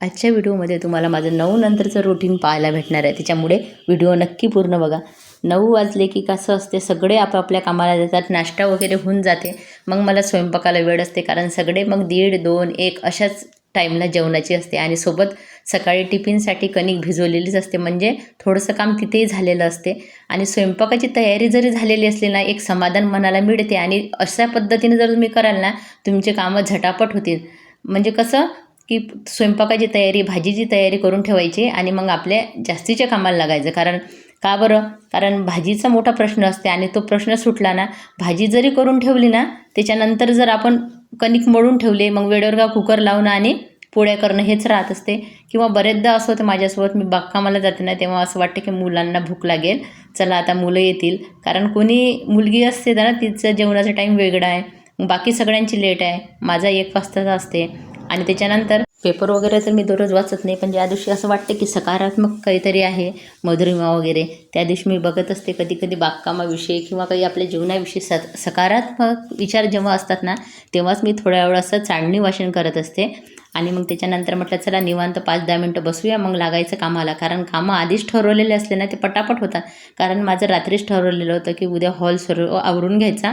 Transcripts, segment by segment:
आजच्या व्हिडिओमध्ये तुम्हाला माझं नऊ नंतरचं रुटीन पाहायला भेटणार आहे. त्याच्यामुळे व्हिडिओ नक्की पूर्ण बघा. नऊ वाजले की कसं असते सगळे आपापल्या कामाला जातात नाश्ता वगैरे होऊन जाते. मग मला स्वयंपाकाला वेळ असते कारण सगळे मग दीड दोन एक अशाच टाईमला जेवणाची असते. आणि सोबत सकाळी टिफिनसाठी कणिक भिजवलेलीच असते. म्हणजे थोडंसं काम तिथेही झालेलं असते. आणि स्वयंपाकाची तयारी जरी झालेली असली ना एक समाधान मनाला मिळते. आणि अशा पद्धतीने जर तुम्ही कराल ना तुमचे कामं झटापट होतील. म्हणजे कसं की स्वयंपाकाची तयारी भाजीची तयारी करून ठेवायची आणि मग आपल्या जास्तीच्या कामाला लागायचं. कारण का बरं? कारण भाजीचा मोठा प्रश्न असते आणि तो प्रश्न सुटला ना भाजी जरी करून ठेवली ना त्याच्यानंतर जर आपण कणिक मळून ठेवले मग वेळेवर का कुकर लावणं आणि पोळ्या करणं हेच राहत असते. किंवा बरेचदा असं होतं माझ्यासोबत मी बागकामाला जाते ना तेव्हा असं वाटतं की मुलांना भूक लागेल. चला आता मुलं येतील. कारण कोणी मुलगी असते ना तिचं जेवणाचा टाईम वेगळा आहे. बाकी सगळ्यांची लेट आहे. माझा एक वाजताचा असते. आणि त्याच्यानंतर पेपर वगैरे तर मी दररोज वाचत नाही पण ज्या दिवशी असं वाटतं की सकारात्मक काहीतरी आहे मधुरिमा वगैरे त्या दिवशी मी बघत असते कधी कधी बागकामाविषयी किंवा काही आपल्या जीवनाविषयी स सकारात्मक विचार जेव्हा असतात ना तेव्हाच मी थोड्या वेळ असं चांडणी वाचन करत असते. आणि मग त्याच्यानंतर म्हटलं चला निवांत पाच दहा मिनटं बसूया मग लागायचं कामाला. कारण कामं आधीच ठरवलेले असले ना ते पटापट होतात. कारण माझं रात्रीच ठरवलेलं होतं की उद्या हॉल सर्व आवरून घ्यायचा.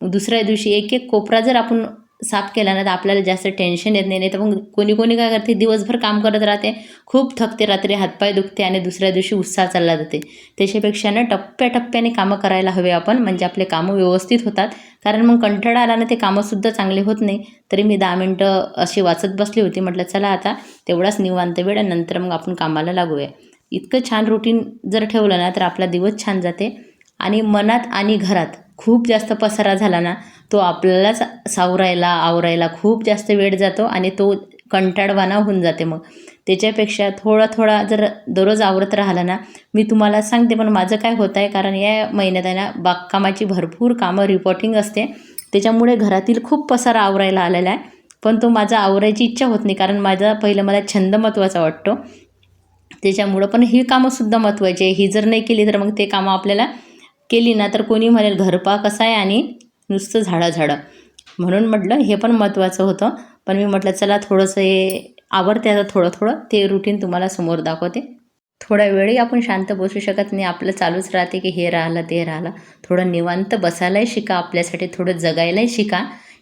दुसऱ्या दिवशी एक एक कोपरा जर आपण साफ केला ना तर आपल्याला जास्त टेन्शन येत नाही. नाही तर मग कोणी कोणी काय करते दिवसभर काम करत राहते खूप थकते रात्री हातपाय दुखते आणि दुसऱ्या दिवशी उत्साह चालला जाते. त्याच्यापेक्षा ना टप्प्याटप्प्याने कामं करायला हवे आपण म्हणजे आपले कामं व्यवस्थित होतात. कारण मग कंटाळा आला ना ते कामंसुद्धा चांगले होत नाही. तरी मी दहा मिनटं अशी वाचत बसली होती म्हटलं चला आता तेवढाच निवांत वेळ नंतर मग आपण कामाला लागूया. इतकं छान रुटीन जर ठेवलं ना तर आपला दिवस छान जाते. आणि मनात आणि घरात खूप जास्त पसारा झाला ना तो आपल्यालाच सावरायला आवरायला खूप जास्त वेळ जातो आणि तो कंटाळवाना होऊन जाते मग. त्याच्यापेक्षा थोडा थोडा जर दररोज आवरत राहिला ना मी तुम्हाला सांगते पण माझं काय होत आहे कारण या महिन्यात आहे ना बागकामाची भरपूर कामं रिपोर्टिंग असते. त्याच्यामुळे घरातील खूप पसारा आवरायला आलेला आहे. पण तो माझा आवरायची इच्छा होत नाही कारण माझा पहिलं मला छंद महत्त्वाचा वाटतो. त्याच्यामुळं पण ही कामंसुद्धा महत्त्वाची आहे. ही जर नाही केली तर मग ते कामं आपल्याला केली ना तर कोणी म्हणेल घरपा कसा आहे आणि नुसतं झाडं झाडं म्हणून म्हटलं हे पण महत्त्वाचं होतं. पण मी म्हटलं चला थोडंसं हे आवडते आता थोडं थोडं. ते रुटीन तुम्हाला समोर दाखवते. थोड्या वेळही आपण शांत बसू शकत नाही. आपलं चालूच राहते की हे राहिलं ते राहिलं. थोडं निवांत बसायलाही शिका. आपल्यासाठी थोडं जगायलाही शिका.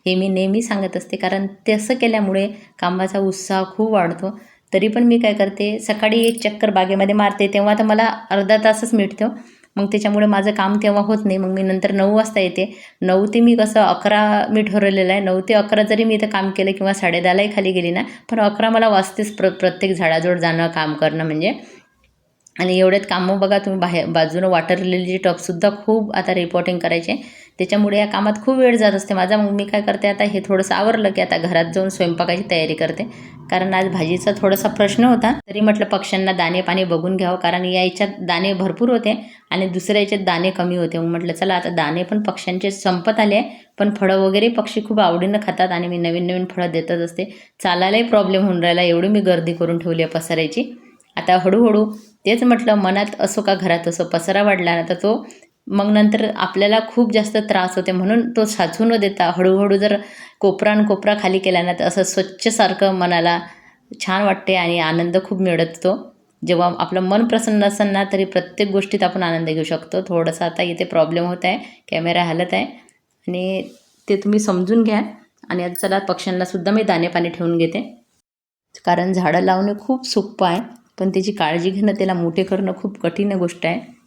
हे मी नेहमी सांगत असते. कारण तसं केल्यामुळे कामाचा उत्साह खूप वाढतो. तरी पण मी काय करते सकाळी एक चक्कर बागेमध्ये मारते. तेव्हा तर मला अर्धा तासच मिळतो. मग त्याच्यामुळे माझं काम तेव्हा होत नाही. मग मी नंतर नऊ वाजता येते. नऊ ते मी कसं अकरा मी ठरवलेलं आहे. नऊ ते अकरा जरी मी इथं काम केलं किंवा साडेदहालाही खाली गेली ना पण अकरा मला वाजतेच प्र प्रत्येक झाडाजवळ जाणं काम करणं म्हणजे. आणि एवढ्यात कामं बघा तुम्ही बाहेर बाजूनं वाटरलेली लिलीचे टबसुद्धा खूप आता रिपोर्टिंग करायचे. त्याच्यामुळे या कामात खूप वेळ जात असते. माझा मग मी काय करते आता हे थोडंसं आवरलं की आता घरात जाऊन स्वयंपाकाची तयारी करते. कारण आज भाजीचा थोडासा प्रश्न होता. तरी म्हटलं पक्ष्यांना दाणे पाणी बघून घ्यावं कारण या याच्यात दाणे भरपूर होते आणि दुसऱ्या याच्यात दाणे कमी होते. मग म्हटलं चला आता दाणे पण पक्ष्यांचे संपत आले पण फळं वगैरे पक्षी खूप आवडीनं खातात आणि मी नवीन नवीन फळं देतच असते. चालायलाही प्रॉब्लेम होऊन राहिला एवढी मी गर्दी करून ठेवली आहे पसरायची. आता हळूहळू तेच म्हटलं मनात असो का घरात असो पसारा वाढला ना तर तो मग नंतर आपल्याला खूप जास्त त्रास होते. म्हणून तो साचू न देता हळूहळू जर कोपरान कोपरा खाली केला ना तर असं स्वच्छसारखं मनाला छान वाटते आणि आनंद खूप मिळतो. जेव्हा आपलं मन प्रसन्न असेल ना तरी प्रत्येक गोष्टीत आपण आनंद घेऊ शकतो. थोडंसं आता इथे प्रॉब्लेम होत आहे. कॅमेरा हलत आहे. आणि ते तुम्ही समजून घ्या. आणि आता चला पक्ष्यांनासुद्धा मी दाणे पाणी ठेवून घेते. कारण झाडं लावणे खूप सोपं आहे. पण त्याची काळजी घेणं त्याला मोठे करणं खूप कठीण गोष्ट आहे.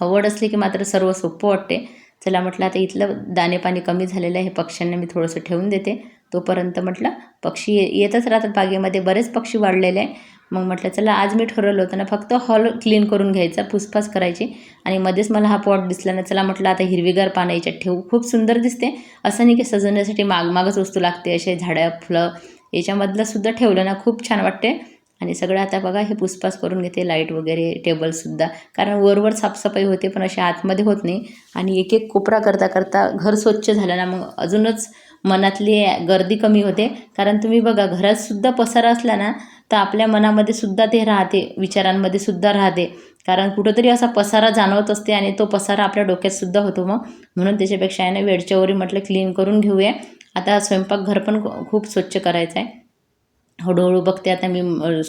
आवड असली की मात्र सर्व सोपं वाटते. चला म्हटलं आता इथलं दाणेपाणी कमी झालेलं आहे हे पक्ष्यांना मी थोडंसं ठेवून देते. तोपर्यंत म्हटलं पक्षी ये येतच राहतात बागेमध्ये बरेच पक्षी वाढलेले आहे. मग म्हटलं चला आज मी ठरवलं होतं ना फक्त हॉल क्लीन करून घ्यायचा पुसपास करायची. आणि मध्येच मला हा पॉट दिसला ना चला म्हटलं आता हिरवीगार पानं याच्यात ठेवू. खूप सुंदर दिसते. असं नाही की सजवण्यासाठी मागमागच वस्तू लागते असे झाडं फुलं याच्यामधलं सुद्धा ठेवलं ना खूप छान वाटते. आणि सगळं आता बघा हे पुसपास करून घेते लाइट वगैरे टेबलसुद्धा कारण वरवर साफसफाई होते पण असे आतमध्ये होत नाही. आणि एक एक कोपरा करता करता घर स्वच्छ झालं ना मग अजूनच मनातली गर्दी कमी होते. कारण तुम्ही बघा घरातसुद्धा पसारा असला ना तर आपल्या मनामध्ये सुद्धा ते राहते विचारांमध्ये सुद्धा राहते. कारण कुठंतरी असा पसारा जाणवत असते आणि तो पसारा आपल्या डोक्यातसुद्धा होतो मग. म्हणून त्याच्यापेक्षा आहे ना वेळच्यावरी म्हटलं क्लीन करून घेऊया. आता स्वयंपाकघर पण खूप स्वच्छ करायचं आहे हळूहळू बघते. आता मी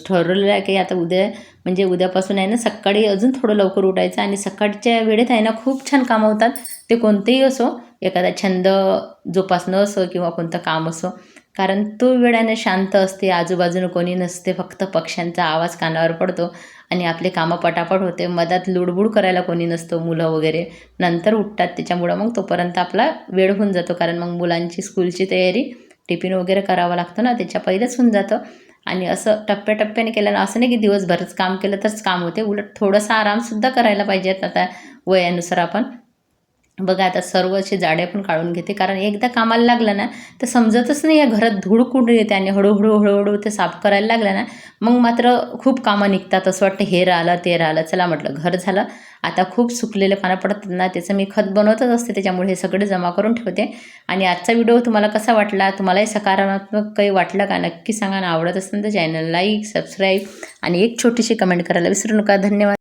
ठरवलेलं आहे की आता उद्या म्हणजे उद्यापासून आहे ना सकाळी अजून थोडं लवकर उठायचं आणि सकाळच्या वेळेत आहे ना खूप छान कामं होतात. ते कोणतेही असो एखादा छंद जोपासणं असो किंवा कोणतं काम असो. कारण तो वेळाने शांत असते. आजूबाजूनं कोणी नसते. फक्त पक्ष्यांचा आवाज कानावर पडतो आणि आपले कामं पटापट होते. मधात लुडबुड करायला कोणी नसतो मुलं वगैरे. नंतर उठतात. त्याच्यामुळं मग तोपर्यंत आपला वेळ होऊन जातो. कारण मग मुलांची स्कूलची तयारी टिफिन वगैरे करावं लागतं ना त्याच्या पहिलेच होऊन जातं. आणि असं टप्प्याटप्प्याने केल्यानं असं नाही की दिवसभरच काम केलं तरच काम होते. उलट थोडंसं आरामसुद्धा करायला पाहिजेत. आता वयानुसार आपण बघा आता सर्व असे जाडे पण काढून घेते. कारण एकदा कामाला लागलं ना तर समजतच नाही या घरात धूळ कुठे येते आणि हळूहळू हळूहळू ते साफ करायला लागलं ना मग मात्र खूप कामं निघतात. असं वाटतं हे राहिलं ते राहिलं. चला म्हटलं घर झालं. आता खूप सुकलेले पानं पडतात ना त्याचं मी खत बनवतच असते. त्याच्यामुळे हे सगळे जमा करून ठेवते. आणि आजचा व्हिडिओ तुम्हाला कसा वाटला? तुम्हालाही सकारात्मक काही वाटलं का? नक्की सांगा. ना आवडत असेल तर चॅनल लाईक सबस्क्राईब आणि एक छोटीशी कमेंट करायला विसरू नका. धन्यवाद.